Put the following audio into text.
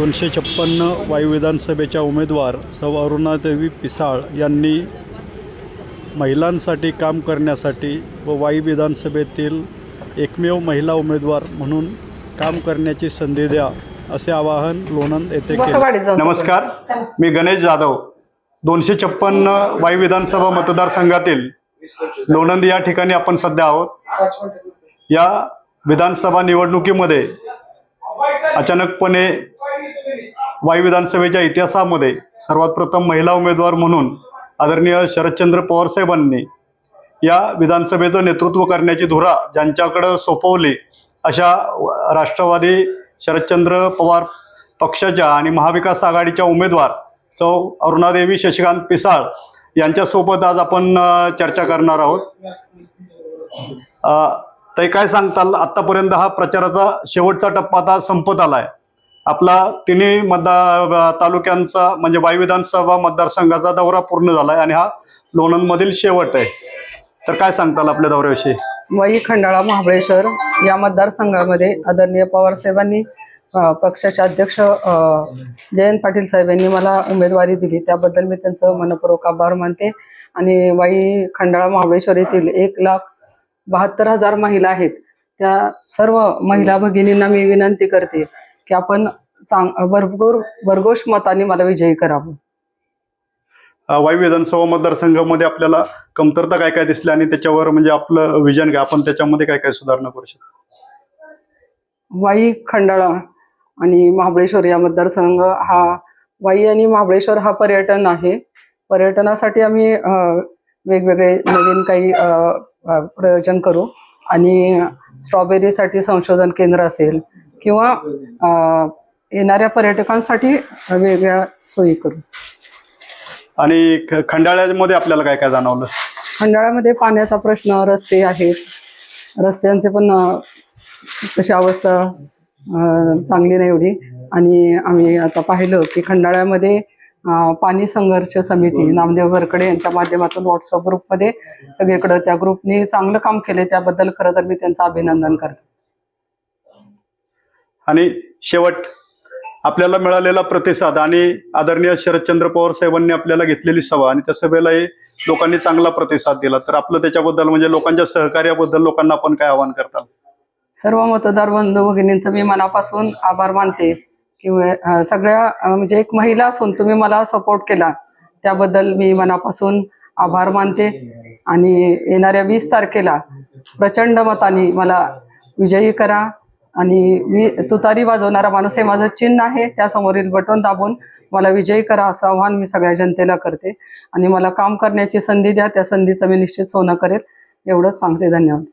दोनशे छप्पन्न वायू विधानसभेच्या उमेदवार सौ अरुणादेवी पिसाळ यांनी महिलांसाठी काम करण्यासाठी व वाई विधानसभेतील एकमेव महिला उमेदवार म्हणून काम करण्याची संधी द्या असे आवाहन लोणंद येथे केले. नमस्कार. मी गणेश जाधव. दोनशे छप्पन्न वाई विधानसभा मतदारसंघातील लोणंद या ठिकाणी आपण सध्या आहोत. या विधानसभा निवडणुकीमध्ये अचानकपणे वाई विधानसभेच्या इतिहासामध्ये सर्वात प्रथम महिला उमेदवार म्हणून आदरणीय शरदचंद्र पवारसाहेबांनी या विधानसभेचं नेतृत्व करण्याची धुरा ज्यांच्याकडं सोपवली अशा राष्ट्रवादी शरदचंद्र पवार पक्षाच्या आणि महाविकास आघाडीच्या उमेदवार सौ अरुणादेवी शशिकांत पिसाळ यांच्यासोबत आज आपण चर्चा करणार आहोत. ते काय सांगताल? आत्तापर्यंत हा प्रचाराचा शेवटचा टप्पा आता संपत आला आहे आपला तिन्ही मतदार तालुक्यांचा म्हणजे वाई विधानसभा मतदारसंघाचा दौरा पूर्ण झालाय आणि हा लोणंदमधील शेवट आहे. तर काय सांगताल आपल्या दौऱ्याविषयी? वई खंडाळा महाबळेश्वर या मतदारसंघामध्ये आदरणीय पवार साहेबांनी पक्षाचे अध्यक्ष जयंत पाटील साहेब यांनी मला उमेदवारी दिली. त्याबद्दल मी त्यांचं मनपूर्वक आभार मानते. आणि वाई खंडाळा महाबळेश्वर येथील एक लाख बहात्तर हजार महिला आहेत. त्या सर्व महिला भगिनींना मी विनंती करते की आपण चांग भरपूर भरघोष मताने मला विजयी करावं. वाई विधानसभा मतदारसंघामध्ये आपल्याला कमतरता काय काय दिसल्या आणि त्याच्यावर म्हणजे आपलं विजन काय आपण त्याच्यामध्ये काय काय सुधारणा करू शकतो? वाई खंडाळा आणि महाबळेश्वर या मतदारसंघ हा वाई आणि महाबळेश्वर हा पर्यटन आहे. पर्यटनासाठी आम्ही वेगवेगळे नवीन काही प्रयोजन करू आणि स्ट्रॉबेरीसाठी संशोधन केंद्र असेल किंवा येणाऱ्या पर्यटकांसाठी वेगळ्या सोयी करू. आणि ख- खंडाळ्यामध्ये आपल्याला काय काय जाणवलं? खंडाळ्यामध्ये पाण्याचा प्रश्न रस्ते आहेत. रस्त्यांचे पण अ, तशी अवस्था अ, चांगली नाही एवढी. आणि आम्ही आता पाहिलं की खंडाळ्यामध्ये अ, पाणी संघर्ष समिती नामदेव वरकडे यांच्या माध्यमातून व्हॉट्सअप ग्रुपमध्ये सगळीकडे त्या ग्रुपने चांगलं काम केले त्याबद्दल खरं तर मी त्यांचं अभिनंदन करते. आणि शेवट आपल्याला मिळालेला प्रतिसाद आणि आदरणीय शरदचंद्र पवार साहेबांनी आपल्याला घेतलेली सभा आणि त्या सभेलाही लोकांनी चांगला प्रतिसाद दिला. तर आपलं त्याच्याबद्दल म्हणजे लोकांच्या सहकार्याबद्दल लोकांना आपण काय आवाहन करताल? सर्व मतदार बंधू भगिनींचं मी मनापासून आभार मानते किंवा सगळ्या म्हणजे एक महिला असून तुम्ही मला सपोर्ट केला त्याबद्दल मी मनापासून आभार मानते. आणि येणाऱ्या वीस तारखेला प्रचंड मताने मला विजयी करा. आणि मी तुतारी वाजवणारा माणूस हे माझं चिन्ह आहे. त्यासमोरील बटन दाबून मला विजयी करा असं आव्हान मी सगळ्या जनतेला करते. आणि मला काम करण्याची संधी द्या. त्या संधीचं मी निश्चित सोनं करेल. एवढंच सांगते. धन्यवाद.